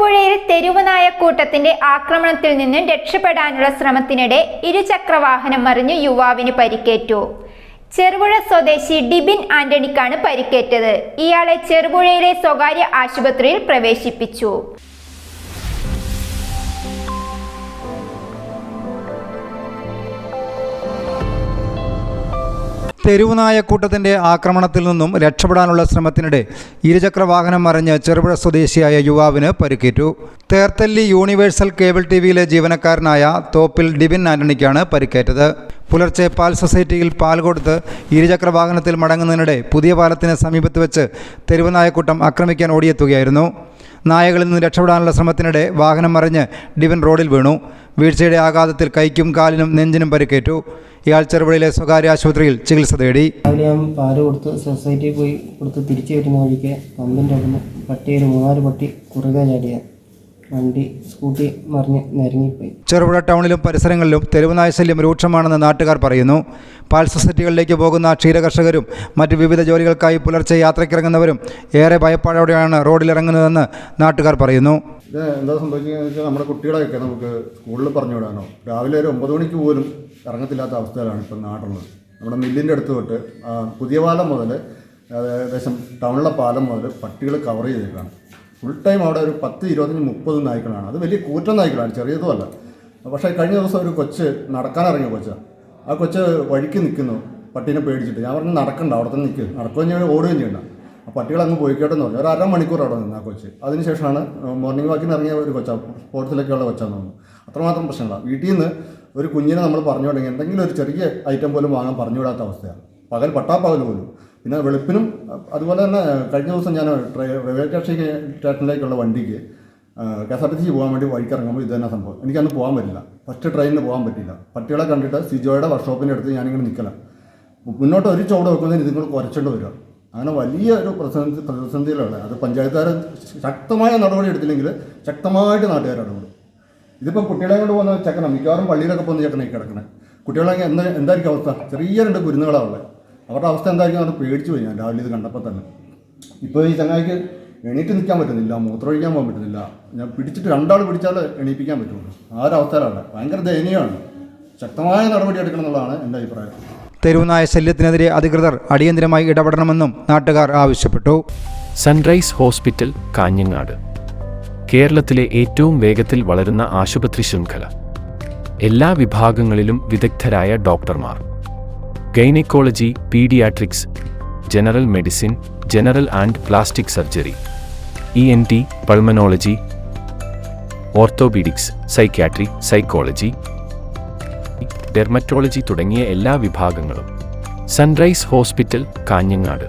ചെറുപുഴയിൽ തെരുവ് നായക്കൂട്ടത്തിന്റെ ആക്രമണത്തിൽ നിന്ന് രക്ഷപ്പെടാനുള്ള ശ്രമത്തിനിടെ ഇരുചക്രവാഹനം മറിഞ്ഞ് യുവാവിന് പരിക്കേറ്റു. ചെറുപുഴ സ്വദേശി ഡിബിൻ ആന്റണിക്കാണ് പരിക്കേറ്റത്. ഇയാളെ ചെറുപുഴയിലെ സ്വകാര്യ ആശുപത്രിയിൽ പ്രവേശിപ്പിച്ചു. തെരുവുനായക്കൂട്ടത്തിന്റെ ആക്രമണത്തിൽ നിന്നും രക്ഷപ്പെടാനുള്ള ശ്രമത്തിനിടെ ഇരുചക്ര വാഹനം മറിഞ്ഞ് ചെറുപുഴ സ്വദേശിയായ യുവാവിന് പരിക്കേറ്റു. തേർത്തല്ലി യൂണിവേഴ്സൽ കേബിൾ ടി വിയിലെ ജീവനക്കാരനായ തോപ്പിൽ ഡിബിൻ ആന്റണിക്കാണ് പരിക്കേറ്റത്. പുലർച്ചെ പാൽ സൊസൈറ്റിയിൽ പാൽ കൊടുത്ത് ഇരുചക്ര വാഹനത്തിൽ മടങ്ങുന്നതിനിടെ പുതിയ പാലത്തിന് സമീപത്ത് വെച്ച് തെരുവുനായക്കൂട്ടം ആക്രമിക്കാൻ ഓടിയെത്തുകയായിരുന്നു. നായകളിൽ നിന്ന് രക്ഷപ്പെടാനുള്ള ശ്രമത്തിനിടെ വാഹനം മറിഞ്ഞ് ഡിവൻ റോഡിൽ വീണു. വീഴ്ചയുടെ ആഘാതത്തിൽ കൈക്കും കാലിനും നെഞ്ചിനും പരിക്കേറ്റു. ഇയാൾ ചെറുപുഴയിലെ സ്വകാര്യ ആശുപത്രിയിൽ ചികിത്സ തേടി. രാവിലെ ഞാൻ പാൽ കൊടുത്ത് സൊസൈറ്റിയിൽ പോയി കൊടുത്ത് തിരിച്ചു വരുന്ന വഴിക്ക് പമ്പിന്റെ അവിടുന്ന് പട്ടി ഒരു മൂന്നാൽ പട്ടി കുറുകെ ചാടിയ. വണ്ടി സ്കൂട്ടി മറിഞ്ഞ് നിരങ്ങിപ്പോയി ചെറുപുഴ ടൗണിലും പരിസരങ്ങളിലും തെരുവുനായ ശല്യം രൂക്ഷമാണെന്ന് നാട്ടുകാർ പറയുന്നു. പാൽ സൊസൈറ്റികളിലേക്ക് പോകുന്ന ക്ഷീരകർഷകരും മറ്റ് വിവിധ ജോലികൾക്കായി പുലർച്ചെ യാത്രയ്ക്കിറങ്ങുന്നവരും ഏറെ ഭയപ്പാടോടെയാണ് റോഡിലിറങ്ങുന്നതെന്ന് നാട്ടുകാർ പറയുന്നു. ഇത് എന്താ സംഭവിച്ചതെന്ന് വെച്ചാൽ നമ്മുടെ കുട്ടികളെയൊക്കെ നമുക്ക് സ്കൂളിൽ പറഞ്ഞു വിടാനോ രാവിലെ ഒരു ഒമ്പത് മണിക്ക് പോലും ഇറങ്ങത്തില്ലാത്ത അവസ്ഥയിലാണ് ഇപ്പം നാട്ടുള്ളത് നമ്മുടെ മില്ലിന്റെ അടുത്ത് തൊട്ട് പുതിയ പാലം മുതൽ ഏകദേശം ടൗണിലെ പാലം മുതൽ പട്ടികൾ കവർ ചെയ്തേക്കാണ്. ഫുൾ ടൈം അവിടെ ഒരു പത്ത് ഇരുപത്തഞ്ച് മുപ്പത് നായ്ക്കളാണ്. അത് വലിയ കൂറ്റൻ നായ്ക്കളാണ് ചെറിയതുമല്ല. പക്ഷേ കഴിഞ്ഞ ദിവസം ഒരു കൊച്ച് നടക്കാനിറങ്ങിയ കൊച്ചാണ് ആ കൊച്ച് വഴിക്ക് നിൽക്കുന്നു പട്ടീനെ പേടിച്ചിട്ട്. ഞാൻ പറഞ്ഞു നടക്കണ്ട അവിടെ തന്നെ നിൽക്കുക നടക്കുകയും ചെയ്യണം ഓടുകയും ചെയ്യണ്ട. ആ പട്ടികൾ അങ്ങ് പോയിക്കോട്ടെ പറഞ്ഞു. ഒരു അരമണിക്കൂർ അവിടെ നിന്ന് ആ കൊച്ച്. അതിനുശേഷമാണ് മോർണിംഗ് വാക്കിന് ഇറങ്ങിയ ഒരു കൊച്ചാ സ്പോർട്സിലൊക്കെയുള്ള കൊച്ചാന്ന് തോന്നുന്നു. അത്രമാത്രം പ്രശ്നമില്ല വീട്ടിൽ നിന്ന് ഒരു കുഞ്ഞിനെ നമ്മൾ പറഞ്ഞു തുടങ്ങി. എന്തെങ്കിലും ഒരു ചെറിയ ഐറ്റം പോലും വാങ്ങാൻ പറഞ്ഞു വിടാത്ത അവസ്ഥയാണ്. പകൽ പട്ടാപ്പകൽ പോലും. പിന്നെ വെളുപ്പിനും അതുപോലെ തന്നെ കഴിഞ്ഞ ദിവസം ഞാൻ റെയിൽവേ സ്റ്റേഷൻ സ്റ്റേഷനിലേക്കുള്ള വണ്ടിക്ക് K S R T C പോകാൻ വേണ്ടി വഴിക്കിറങ്ങുമ്പോൾ ഇത് തന്നെ സംഭവം. എനിക്കന്ന് പോകാൻ പറ്റില്ല. ഫസ്റ്റ് ട്രെയിനിന് പോകാൻ പറ്റില്ല. പട്ടികളെ കണ്ടിട്ട് സിജോയുടെ വർക്ക്ഷോപ്പിന്റെ അടുത്ത് ഞാനിങ്ങനെ നിൽക്കണം. മുന്നോട്ട് ഒരു ചുവട് വെക്കുന്നതിന് ഇതുങ്ങൾ കുറച്ചുകൊണ്ട് വരിക. അങ്ങനെ വലിയ ഒരു പ്രതിസന്ധി പ്രതിസന്ധിയിലുള്ള അത് പഞ്ചായത്തുകാർ ശക്തമായ നടപടി എടുത്തില്ലെങ്കിൽ ശക്തമായിട്ട് നാട്ടുകാർ ഇടപെടും. ഇതിപ്പോൾ കുട്ടികളെ കൊണ്ട് പോകുന്ന ചെക്കണം മിക്കവാറും പള്ളിയിലൊക്കെ പോകുന്ന ചെക്കനായി കിടക്കണേ. കുട്ടികളെ എന്താ എന്തായിരിക്കും അവസ്ഥ? ചെറിയ രണ്ട് കുരുന്നുകളാണ് ഉള്ളത്. അവരുടെ അവസ്ഥ എന്തായിരിക്കും അത് പേടിച്ചു പോയി ഞാൻ രാവിലെ ഇത് കണ്ടപ്പോൾ തന്നെ. ഇപ്പോൾ ഈ ചങ്ങായിക്ക് എണീറ്റ് നിൽക്കാൻ പറ്റുന്നില്ല മൂത്രമൊഴിക്കാൻ പോകാൻ പറ്റുന്നില്ല. ഞാൻ പിടിച്ചിട്ട് രണ്ടാൾ പിടിച്ചാൽ എണീപ്പിക്കാൻ പറ്റുള്ളൂ. ആ ഒരു അവസ്ഥയിലാണ് ഭയങ്കര ദയനീയമാണ്. ശക്തമായ നടപടി എടുക്കണം എന്നുള്ളതാണ് എന്റെ അഭിപ്രായം. തെരുവുനായ ശല്യത്തിനെതിരെ അധികൃതർ അടിയന്തരമായി ഇടപെടണമെന്നും നാട്ടുകാർ ആവശ്യപ്പെട്ടു. Sunrise hospital Kanhangad. കേരളത്തിലെ ഏറ്റവും വേഗത്തിൽ വളരുന്ന ആശുപത്രി ശൃംഖല. എല്ലാ വിഭാഗങ്ങളിലും വിദഗ്ധരായ ഡോക്ടർമാർ. Gynaecology paediatrics general medicine general and plastic surgery E N T pulmonology orthopaedics psychiatry psychology dermatology തുടങ്ങിയ എല്ലാ വിഭാഗങ്ങളും സൺറൈസ് ഹോസ്പിറ്റൽ കാഞ്ഞങ്ങാട്.